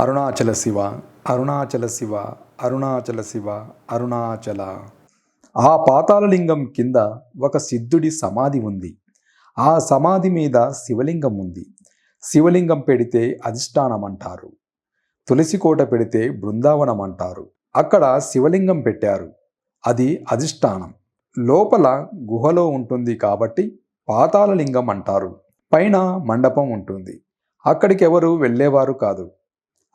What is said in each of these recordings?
అరుణాచల శివ అరుణాచల శివ అరుణాచల శివ అరుణాచల. ఆ పాతాళలింగం కింద ఒక సిద్ధుడి సమాధి ఉంది. ఆ సమాధి మీద శివలింగం ఉంది. శివలింగం పెడితే అధిష్టానం అంటారు తులసి కోట పెడితే బృందావనం అంటారు అక్కడ శివలింగం పెట్టారు. అది అధిష్టానం. లోపల గుహలో ఉంటుంది కాబట్టి పాతాళలింగం అంటారు. పైన మండపం ఉంటుంది. అక్కడికి ఎవరు వెళ్ళేవారు కాదు.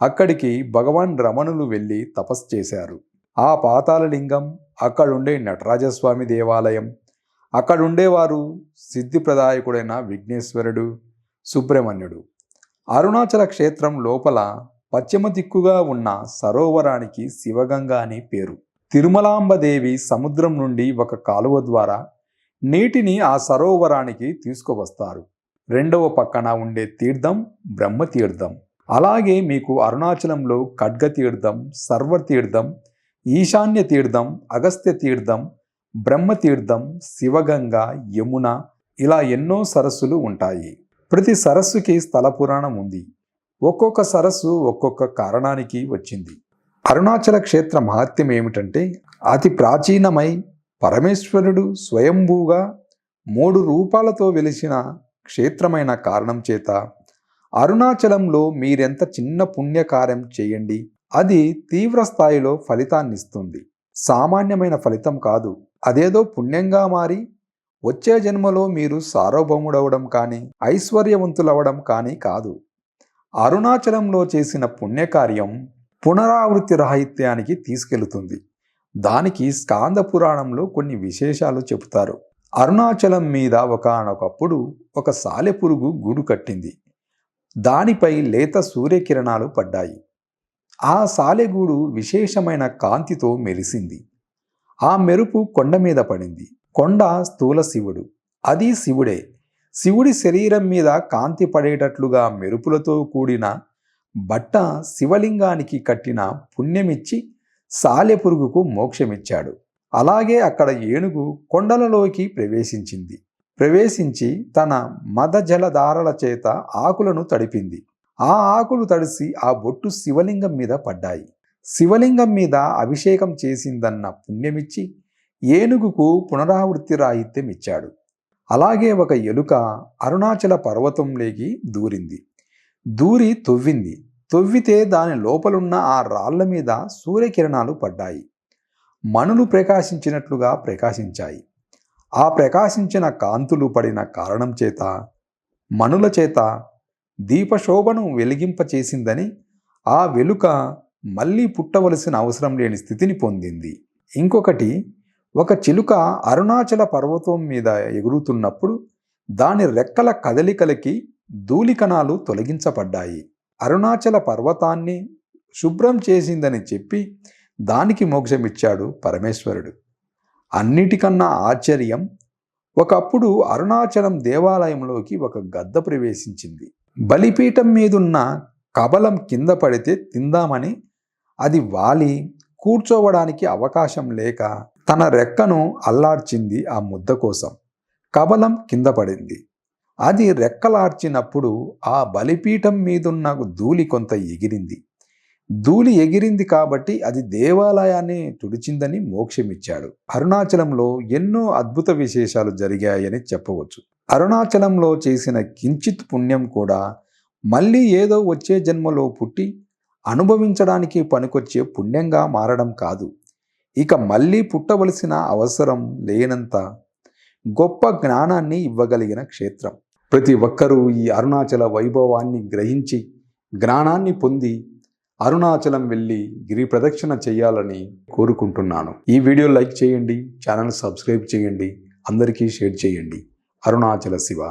అక్కడికి భగవాన్ రమణులు వెళ్ళి తపస్సు చేశారు. ఆ పాతాళలింగం అక్కడుండే నటరాజస్వామి దేవాలయం అక్కడుండేవారు సిద్ధిప్రదాయకుడైన విఘ్నేశ్వరుడు సుబ్రహ్మణ్యుడు. అరుణాచల క్షేత్రం లోపల పశ్చిమ దిక్కుగా ఉన్న సరోవరానికి శివగంగ అని పేరు. తిరుమలాంబదేవి సముద్రం నుండి ఒక కాలువ ద్వారా నీటిని ఆ సరోవరానికి తీసుకువస్తారు. రెండవ పక్కన ఉండే తీర్థం బ్రహ్మతీర్థం. అలాగే మీకు అరుణాచలంలో ఖడ్గ తీర్థం సర్వ తీర్థం ఈశాన్య తీర్థం అగస్త్య తీర్థం బ్రహ్మతీర్థం శివగంగ యమున ఇలా ఎన్నో సరస్సులు ఉంటాయి. ప్రతి సరస్సుకి స్థల పురాణం ఉంది. ఒక్కొక్క సరస్సు ఒక్కొక్క కారణానికి వచ్చింది. అరుణాచల క్షేత్ర మహత్యం ఏమిటంటే అతి ప్రాచీనమై పరమేశ్వరుడు స్వయంభూగా మూడు రూపాలతో వెలిసిన క్షేత్రమైన కారణం చేత అరుణాచలంలో మీరెంత చిన్న పుణ్యకార్యం చేయండి. అది తీవ్ర స్థాయిలో ఫలితాన్నిస్తుంది. సామాన్యమైన ఫలితం కాదు. అదేదో పుణ్యంగా మారి వచ్చే జన్మలో మీరు సార్వభౌముడవడం కానీ ఐశ్వర్యవంతులవడం కానీ కాదు. అరుణాచలంలో చేసిన పుణ్యకార్యం పునరావృత్తి రాహిత్యానికి తీసుకెళుతుంది. దానికి స్కాంద పురాణంలో కొన్ని విశేషాలు చెబుతారు. అరుణాచలం మీద ఒకనొకప్పుడు ఒక సాలెపురుగు గూడు కట్టింది. దానిపై లేత సూర్యకిరణాలు పడ్డాయి. ఆ సాలెగూడు విశేషమైన కాంతితో మెరిసింది. ఆ మెరుపు కొండ మీద పడింది. కొండ స్థూల శివుడు. అది శివుడే. శివుడి శరీరం మీద కాంతి పడేటట్లుగా మెరుపులతో కూడిన బట్ట శివలింగానికి కట్టిన పుణ్యమిచ్చి సాలెపురుగుకు మోక్షమిచ్చాడు. అలాగే అక్కడ ఏనుగు కొండలలోకి ప్రవేశించింది. ప్రవేశించి తన మద జలధారల చేత ఆకులను తడిపింది. ఆ ఆకులు తడిసి ఆ బొట్టు శివలింగం మీద పడ్డాయి. శివలింగం మీద అభిషేకం చేసిందన్న పుణ్యమిచ్చి ఏనుగుకు పునరావృత్తి రాహిత్యం ఇచ్చాడు. అలాగే ఒక ఎలుక అరుణాచల పర్వతంలోకి దూరింది. దూరి తొవ్వింది. తొవ్వితే దాని లోపలున్న ఆ రాళ్ళ మీద సూర్యకిరణాలు పడ్డాయి. మణులు ప్రకాశించినట్లుగా ప్రకాశించాయి. ఆ ప్రకాశించిన కాంతులు పడిన కారణం చేత మణుల చేత దీపశోభను వెలిగింపచేసిందని ఆ వెలుక మళ్ళీ పుట్టవలసిన అవసరం లేని స్థితిని పొందింది. ఇంకొకటి ఒక చిలుక అరుణాచల పర్వతం మీద ఎగురుతున్నప్పుడు దాని రెక్కల కదలికలకి ధూళికణాలు తొలగించబడ్డాయి. అరుణాచల పర్వతాన్ని శుభ్రం చేసిందని చెప్పి దానికి మోక్షమిచ్చాడు పరమేశ్వరుడు. అన్నిటికన్నా ఆశ్చర్యం ఒకప్పుడు అరుణాచలం దేవాలయంలోకి ఒక గద్ద ప్రవేశించింది. బలిపీఠం మీదున్న కబలం కింద పడితే తిందామని అది వాలి కూర్చోవడానికి అవకాశం లేక తన రెక్కను అల్లార్చింది ఆ ముద్ద కోసం. కబలం కింద పడింది. అది రెక్కలార్చినప్పుడు ఆ బలిపీఠం మీదున్న ధూళి కొంత ఎగిరింది. ధూళి ఎగిరింది కాబట్టి అది దేవాలయాన్ని తుడిచిందని మోక్షమిచ్చాడు. అరుణాచలంలో ఎన్నో అద్భుత విశేషాలు జరిగాయని చెప్పవచ్చు. అరుణాచలంలో చేసిన కించిత్ పుణ్యం కూడా మళ్ళీ ఏదో వచ్చే జన్మలో పుట్టి అనుభవించడానికి పనికొచ్చే పుణ్యంగా మారడం కాదు. ఇక మళ్ళీ పుట్టవలసిన అవసరం లేనంత గొప్ప జ్ఞానాన్ని ఇవ్వగలిగిన క్షేత్రం. ప్రతి ఒక్కరూ ఈ అరుణాచల వైభవాన్ని గ్రహించి జ్ఞానాన్ని పొంది అరుణాచలం వెళ్ళి గిరి ప్రదక్షిణ చేయాలని కోరుకుంటున్నాను. ఈ వీడియో లైక్ చేయండి ఛానల్ సబ్స్క్రైబ్ చేయండి అందరికీ షేర్ చేయండి. అరుణాచల శివ.